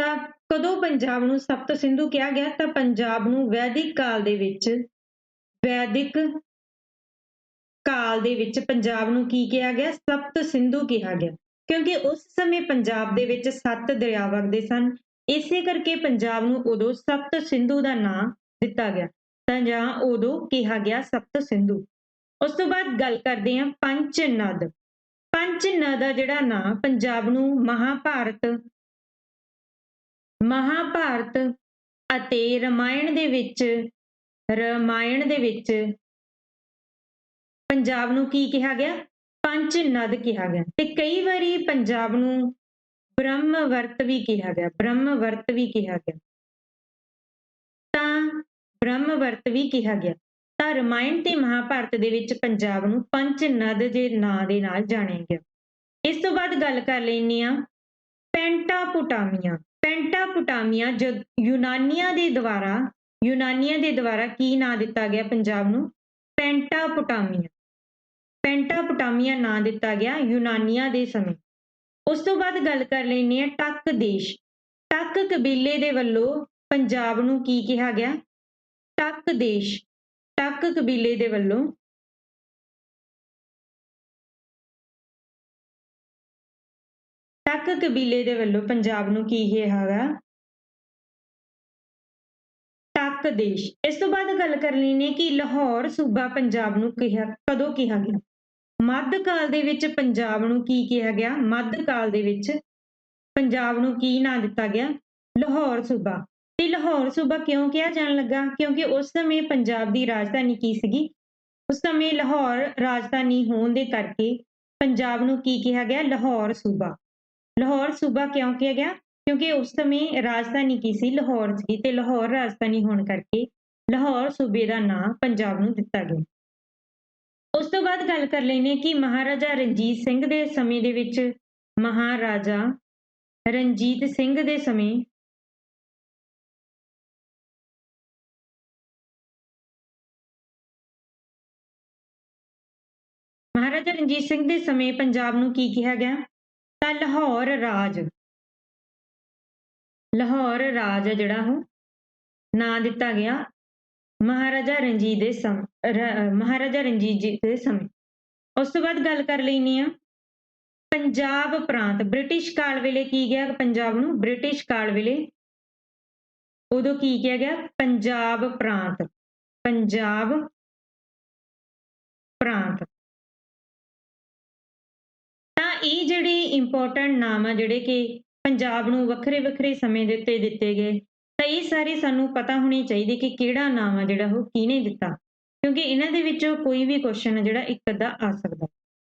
ਤਾਂ ਕਦੋਂ ਪੰਜਾਬ ਨੂੰ ਸਪਤ ਸਿੰਧੂ ਕਿਹਾ ਗਿਆ, ਤਾਂ ਪੰਜਾਬ ਨੂੰ ਵੈਦਿਕ ਕਾਲ ਦੇ ਵਿੱਚ, ਵੈਦਿਕ ਕਾਲ ਦੇ ਵਿੱਚ ਪੰਜਾਬ ਨੂੰ ਕੀ ਕਿਹਾ ਗਿਆ? ਸਪਤ ਸਿੰਧੂ ਕਿਹਾ ਗਿਆ। ਕਿਉਂਕਿ ਉਸ ਸਮੇਂ ਪੰਜਾਬ ਦੇ ਵਿੱਚ ਸੱਤ ਦਰਿਆ ਵਗਦੇ ਸਨ। ਇਸੇ ਕਰਕੇ ਪੰਜਾਬ ਨੂੰ ਉਦੋਂ ਸਪਤ ਸਿੰਧੂ ਦਾ ਨਾਮ ਦਿੱਤਾ ਗਿਆ। ਤਾਂ ਜਾਂ ਉਦੋਂ ਕਿਹਾ ਗਿਆ ਸਪਤ ਸਿੰਧੂ। ਉਸ ਤੋਂ ਬਾਅਦ ਗੱਲ ਕਰਦੇ ਹਾਂ ਪੰਚ ਨਦ ਪੰਚ ਨਦ ਦਾ ਜਿਹੜਾ ਨਾਮ ਪੰਜਾਬ ਨੂੰ ਮਹਾਭਾਰਤ ਮਹਾਭਾਰਤ ਅਤੇ ਰਮਾਇਣ ਦੇ ਵਿੱਚ, ਰਮਾਇਣ ਦੇ ਵਿੱਚ ਪੰਜਾਬ ਨੂੰ ਕੀ ਕਿਹਾ ਗਿਆ? ਪੰਚ ਨਦ ਕਿਹਾ ਗਿਆ। ਤੇ ਕਈ ਵਾਰੀ ਪੰਜਾਬ ਨੂੰ ਬ੍ਰਹਮਵਰਤ ਵੀ ਕਿਹਾ ਗਿਆ, ਬ੍ਰਹਮਵਰਤ ਵੀ ਕਿਹਾ ਗਿਆ। ਤਾਂ ਬ੍ਰਹਮਵਰਤ ਵੀ ਕਿਹਾ ਗਿਆ। ਤਾਂ ਰਮਾਇਣ ਤੇ ਮਹਾਭਾਰਤ ਦੇ ਵਿੱਚ ਪੰਜਾਬ ਨੂੰ ਪੰਚ ਨਦ ਦੇ ਨਾਂ ਦੇ ਨਾਲ ਜਾਣਿਆ ਗਿਆ। ਇਸ ਤੋਂ ਬਾਅਦ ਗੱਲ ਕਰ ਲੈਂਦੇ ਆ ਪੈਂਟਾਪੋਟਾਮੀਆ। ਪੈਂਟਾਪੋਟਾਮੀਆ ਜਦ ਯੂਨਾਨੀਆਂ ਦੇ ਦੁਆਰਾ, ਯੂਨਾਨੀਆਂ ਦੇ ਦੁਆਰਾ ਕੀ ਨਾਂ ਦਿੱਤਾ ਗਿਆ ਪੰਜਾਬ ਨੂੰ? ਪੈਂਟਾਪੋਟਾਮੀਆ। ਪੈਂਟਾਪੋਟਾਮੀਆ ਨਾਂ ਦਿੱਤਾ ਗਿਆ ਯੂਨਾਨੀਆਂ ਦੇ ਸਮੇਂ। ਉਸ ਤੋਂ ਬਾਅਦ ਗੱਲ ਕਰ ਲੈਂਦੇ ਆ ਟੱਕ ਦੇਸ਼। ਟੱਕ ਕਬੀਲੇ ਦੇ ਵੱਲੋਂ ਪੰਜਾਬ ਨੂੰ ਕੀ ਕਿਹਾ ਗਿਆ? ਟੱਕ ਦੇਸ਼। ਟੱਕ ਕਬੀਲੇ ਦੇ ਵੱਲੋਂ ਟੱਕ ਕਬੀਲੇ ਦੇ ਵੱਲੋਂ ਪੰਜਾਬ ਨੂੰ ਕੀ ਕਿਹਾ ਗਿਆ? ਟੱਕ ਦੇਸ਼ ਇਸ ਤੋਂ ਬਾਅਦ ਗੱਲ ਕਰ ਨੇ ਕਿ ਲਾਹੌਰ, ਸੂਬਾ ਪੰਜਾਬ ਨੂੰ ਕਿਹਾ, ਕਦੋਂ ਕਿਹਾ ਗਿਆ? ਮੱਧ ਕਾਲ ਦੇ ਵਿੱਚ ਪੰਜਾਬ ਨੂੰ ਕੀ ਕਿਹਾ ਗਿਆ? ਮੱਧ ਕਾਲ ਦੇ ਵਿੱਚ ਪੰਜਾਬ ਨੂੰ ਕੀ ਨਾਂ ਦਿੱਤਾ ਗਿਆ? ਲਾਹੌਰ ਸੂਬਾ। ਤੇ ਲਾਹੌਰ ਸੂਬਾ ਕਿਉਂ ਕਿਹਾ ਜਾਣ ਲੱਗਾ? ਕਿਉਂਕਿ ਉਸ ਸਮੇਂ ਪੰਜਾਬ ਦੀ ਰਾਜਧਾਨੀ ਕੀ ਸੀਗੀ? ਉਸ ਸਮੇਂ ਲਾਹੌਰ ਰਾਜਧਾਨੀ ਹੋਣ ਦੇ ਕਰਕੇ ਪੰਜਾਬ ਨੂੰ ਕੀ ਕਿਹਾ ਗਿਆ? ਲਾਹੌਰ ਸੂਬਾ। ਲਾਹੌਰ ਸੂਬਾ ਕਿਉਂ ਕਿਹਾ ਗਿਆ? ਕਿਉਂਕਿ ਉਸ ਸਮੇਂ ਰਾਜਧਾਨੀ ਕੀ ਸੀ? ਲਾਹੌਰ ਸੀ ਤੇ ਲਾਹੌਰ ਰਾਜਧਾਨੀ ਹੋਣ ਕਰਕੇ ਲਾਹੌਰ ਸੂਬੇ ਦਾ ਨਾਮ ਪੰਜਾਬ ਨੂੰ ਦਿੱਤਾ ਗਿਆ। ਉਸ ਤੋਂ ਬਾਅਦ ਗੱਲ ਕਰ ਲੈਨੇ ਕਿ ਮਹਾਰਾਜਾ ਰਣਜੀਤ ਸਿੰਘ ਦੇ ਸਮੇਂ ਦੇ ਵਿੱਚ ਮਹਾਰਾਜਾ ਰਣਜੀਤ ਸਿੰਘ ਦੇ ਸਮੇਂ ਮਹਾਰਾਜਾ ਰਣਜੀਤ ਸਿੰਘ ਦੇ ਸਮੇਂ ਪੰਜਾਬ ਨੂੰ ਕੀ ਕਿਹਾ ਗਿਆ? ਤਾਂ ਲਾਹੌਰ ਰਾਜ। ਲਾਹੌਰ ਰਾਜ ਹੈ ਜਿਹੜਾ ਉਹ, ਨਾਂ ਦਿੱਤਾ ਗਿਆ ਮਹਾਰਾਜਾ ਰਣਜੀਤ ਦੇ ਸਮ ਮਹਾਰਾਜਾ ਰਣਜੀਤ ਜੀ ਦੇ ਸਮੇਂ। ਉਸ ਤੋਂ ਬਾਅਦ ਗੱਲ ਕਰ ਲੈਣੀ ਆ ਪੰਜਾਬ ਪ੍ਰਾਂਤ, ਬ੍ਰਿਟਿਸ਼ ਕਾਲ ਵੇਲੇ ਕੀ ਗਿਆ ਪੰਜਾਬ ਨੂੰ? ਬ੍ਰਿਟਿਸ਼ ਕਾਲ ਵੇਲੇ ਉਦੋਂ ਕੀ ਕਿਹਾ ਗਿਆ? ਪੰਜਾਬ ਪ੍ਰਾਂਤ ਪੰਜਾਬ ਪ੍ਰਾਂਤ। ਤਾਂ ਇਹ ਜਿਹੜੇ ਇੰਪੋਰਟੈਂਟ ਨਾਮ ਆ ਜਿਹੜੇ ਕਿ ਪੰਜਾਬ ਨੂੰ ਵੱਖਰੇ ਵੱਖਰੇ ਸਮੇਂ ਦੇ ਉੱਤੇ ਦਿੱਤੇ ਗਏ। ਤਾਂ ਇਹ ਸਾਰੇ ਸਾਨੂੰ ਪਤਾ ਹੋਣੀ ਚਾਹੀਦੀ ਕਿ ਕਿਹੜਾ ਨਾਮ ਆ ਜਿਹੜਾ ਉਹ ਕਿਹਨੇ ਦਿੱਤਾ? ਕਿਉਂਕਿ ਇਹਨਾਂ ਦੇ ਵਿੱਚੋਂ ਕੋਈ ਵੀ ਕੁਐਸਚਨ ਜਿਹੜਾ ਇੱਕ ਅੱਧਾ ਆ ਸਕਦਾ।